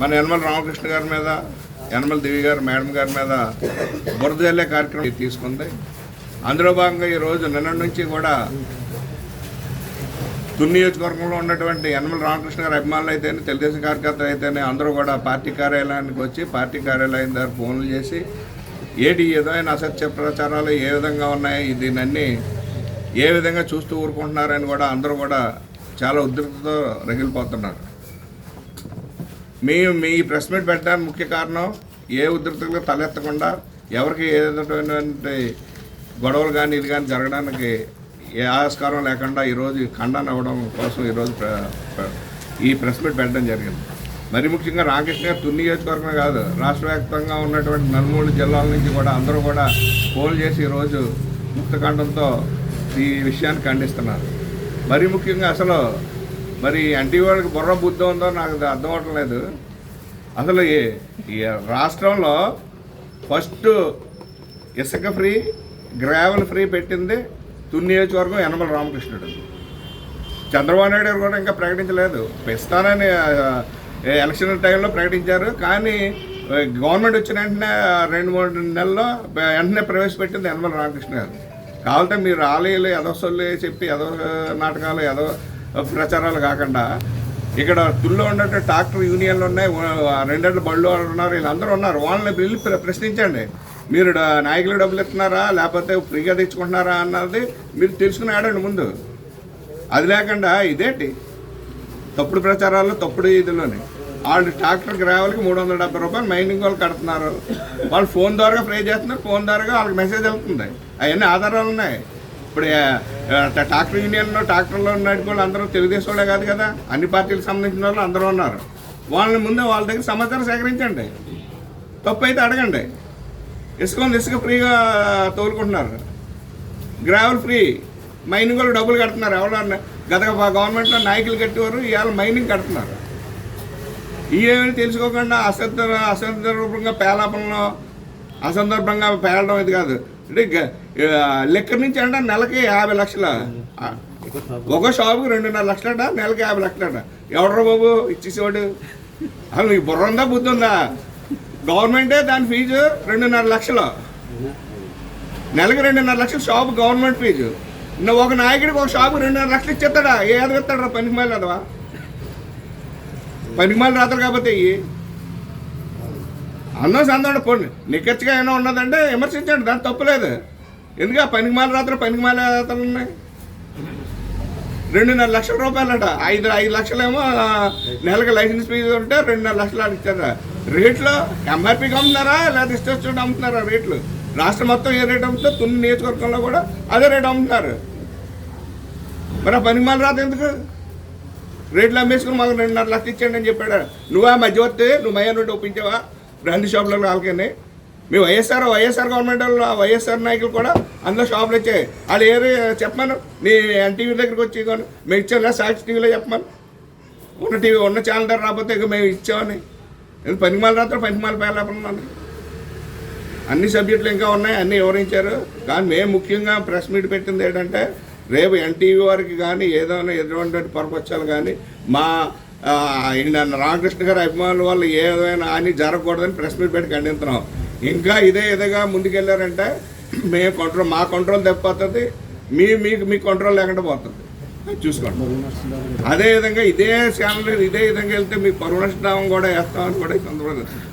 మన యనమల రామకృష్ణ గారి మీద యనమల దేవి గారు మేడం గారి మీద బురద జల్లే కార్యక్రమం తీసుకుంది. అందులో భాగంగా ఈరోజు నిన్న నుంచి కూడా తుని నియోజకవర్గంలో ఉన్నటువంటి యనమల రామకృష్ణ గారి అభిమానులు అయితేనే తెలుగుదేశం కార్యకర్తలు అయితేనే అందరూ కూడా పార్టీ కార్యాలయానికి వచ్చి పార్టీ కార్యాలయం దగ్గర ఫోన్లు చేసి ఏటి ఏదైనా అసత్య ప్రచారాలు ఏ విధంగా ఉన్నాయి దీనన్నీ ఏ విధంగా చూస్తూ ఊరుకుంటున్నారని కూడా అందరూ కూడా చాలా ఉద్రిక్తతో రగిలిపోతున్నారు. మేము మీ ప్రెస్ మీట్ పెట్టడానికి ముఖ్య కారణం ఏ ఉద్రిక్తలు తలెత్తకుండా ఎవరికి ఏదైనటువంటి గొడవలు కానీ ఇది కానీ జరగడానికి ఏ ఆస్కారం లేకుండా ఈరోజు ఖండన అవ్వడం కోసం ఈరోజు ప్ర- ఈ ప్రెస్ మీట్ పెట్టడం జరిగింది. మరి ముఖ్యంగా రామకృష్ణ గారు తుని నియోజకవర్గమే కాదు రాష్ట్ర వ్యాప్తంగా ఉన్నటువంటి నలుమూడు జిల్లాల నుంచి కూడా అందరూ కూడా ఫోన్ చేసి ఈరోజు ముక్తకాండంతో ఈ విషయాన్ని ఖండిస్తున్నారు. మరి ముఖ్యంగా అసలు మరి ఎన్టీ వాళ్ళకి బుర్ర బుద్ధి ఉందో నాకు అర్థం అర్థం అవట్లేదు. అసలు ఈ- రాష్ట్రంలో ఫస్ట్ ఇసుక ఫ్రీ గ్రావెల్ ఫ్రీ పెట్టింది తుని నియోజకవర్గం యనమల రామకృష్ణుడు. చంద్రబాబు నాయుడు గారు కూడా ఇంకా ప్రకటించలేదు. ఇస్తానని ఎలక్షన్ టైంలో ప్రకటించారు. కానీ గవర్నమెంట్ వచ్చిన వెంటనే రెండు మూడు నెలల్లో వెంటనే ప్రవేశపెట్టింది యనమల రామకృష్ణ గారు. కావాలంటే మీరు ఆలయాలు ఎదవసొల్లు చెప్పి ఎదవ నాటకాలు ఎదవ ప్రచారాలు కాకుండా ఇక్కడ తుల్లో ఉన్నట్టు ట్రాక్టర్ యూనియన్లు ఉన్నాయి రెండేళ్ళు బళ్ళు వాళ్ళు ఉన్నారు వీళ్ళందరూ ఉన్నారు. వాళ్ళని వెళ్ళి ప్రశ్నించండి. మీరు నాయకులు డబ్బులు ఇస్తున్నారా లేకపోతే ఫ్రీగా తెచ్చుకుంటున్నారా అన్నది మీరు తెలుసుకుని ఆడండి ముందు. అది లేకుండా ఇదేంటి? తప్పుడు ప్రచారాలు తప్పుడు ఇదిలోని. వాళ్ళు ట్రాక్టర్ గ్రావెల్కి మూడు వందల డెబ్బై రూపాయలు మైనింగ్ వాళ్ళు కడుతున్నారు. వాళ్ళు ఫోన్ ద్వారా ప్రే చేస్తున్నారు ఫోన్ ద్వారా వాళ్ళకి మెసేజ్ వెళ్తుంది. అవన్నీ ఆధారాలు ఉన్నాయి. ఇప్పుడు ట్రాక్టర్ యూనియన్లో ట్రాక్టర్లో నడిపే అందరూ తెలుగుదేశం వాళ్ళే కాదు కదా. అన్ని పార్టీలకు సంబంధించిన వాళ్ళు అందరూ ఉన్నారు. వాళ్ళని ముందే వాళ్ళ దగ్గర సమాచారం సేకరించండి. తప్పు అయితే అడగండి. ఇసుక ఇసుక ఫ్రీగా తోలుకుంటున్నారు. Gravel free. మైనింగ్ వాళ్ళు డబ్బులు కడుతున్నారు. ఎవరో గత గవర్నమెంట్లో నాయకులు కట్టేవారు ఇవాళ మైనింగ్ కడుతున్నారు. ఇవేమీ తెలుసుకోకుండా అసంత అసందర్భంగా పేలాపంలో అసందర్భంగా పేలడం ఇది కాదు. అంటే లెక్క నుంచి అంట నెలకి యాభై లక్షల. ఒక షాపుకి రెండున్నర లక్షలట నెలకి యాభై లక్షలట. ఎవడరా బాబు ఇచ్చేసేవాడు? అసలు నీకు బుర్ర ఉందా బుద్ధి ఉందా? గవర్నమెంటే దాని ఫీజు రెండున్నర లక్షలు. నెలకి రెండున్నర లక్షలు షాపు గవర్నమెంట్ ఫీజు. నువ్వు ఒక నాయకుడికి ఒక షాపు రెండున్నర లక్షలు ఇచ్చేస్తాడా? ఏ ఎదగస్తాడా పనికి మాలి రాదవా పనికి మాలి రాదు కాకపోతే అన్నం సందండి పోండి నిక్కచ్చిగా ఏమైనా ఉన్నదంటే విమర్శించండి దాని తప్పులేదు ఎందుకు? ఆ పనికి మాల రాత్రి పనికి మాల రాత్రులు ఉన్నాయి. రెండున్నర లక్షల రూపాయలట. ఐదు ఐదు లక్షలేమో నెలకు నెలకి లైసెన్స్ ఫీజు ఉంటే రెండున్నర లక్షలు అడుగుతారా రేట్లు ఎంఆర్పీకి అమ్ముతున్నారా? లేదా ఇష్టం అమ్ముతున్నారా రేట్లు? రాష్ట్రం మొత్తం ఏ రేట్ అమ్ముతుందో తుని నియోజకవర్గంలో కూడా అదే రేట్ అమ్ముతున్నారు. మరి ఆ పనికి మాల రాత ఎందుకు? రేట్లు అమ్మేసుకుని మాకు రెండున్నర లక్షలు ఇచ్చేయండి అని చెప్పాడు. నువ్వా మధ్యవర్తి? నువ్వు మయ్యా నుండి ఒప్పించావా? బ్రాండ్ షాపులకు వాళ్ళకని మీ వైఎస్ఆర్ వైఎస్ఆర్ గవర్నమెంట్ వాళ్ళు వైఎస్ఆర్ నాయకులు కూడా అందులో షాపులు వచ్చాయి వాళ్ళు ఏరి చెప్పమను. నీ ఎన్టీవీ దగ్గరికి వచ్చి ఇగోని మేము ఇచ్చాం సాక్షి టీవీలో చెప్పమను. ఉన్న టీవీ ఉన్న ఛానల్ దగ్గర రాకపోతే ఇక మేము ఇచ్చామని. ఎందుకు పనిమాల రాత్రి పనిమాల పేర్లేపన్నాను అన్ని సబ్జెక్టులు ఇంకా ఉన్నాయి అన్నీ వివరించారు. కానీ మేము ముఖ్యంగా ప్రెస్ మీట్ పెట్టింది ఏంటంటే రేపు ఎన్టీవీ వారికి కానీ ఏదైనా ఎటువంటి పరపక్షాలు కానీ మా రామకృష్ణ గారి అభిమానుల వల్ల ఏదైనా అని జరగకూడదని ప్రెస్ మీట్ పెట్టి ఖండిస్తున్నాం ఇంకా ఇదే ఇదిగా ముందుకెళ్ళారంటే మేము కంట్రోల్ మా కంట్రోల్ తప్పిపోతుంది మీ మీకు మీ కంట్రోల్ లేకుండా పోతుంది. చూసుకోండి. అదే విధంగా ఇదే ఛానల్ ఇదే విధంగా వెళ్తే మీ పరువు నష్టం కూడా వేస్తామని కూడా ఈ సందర్భంగా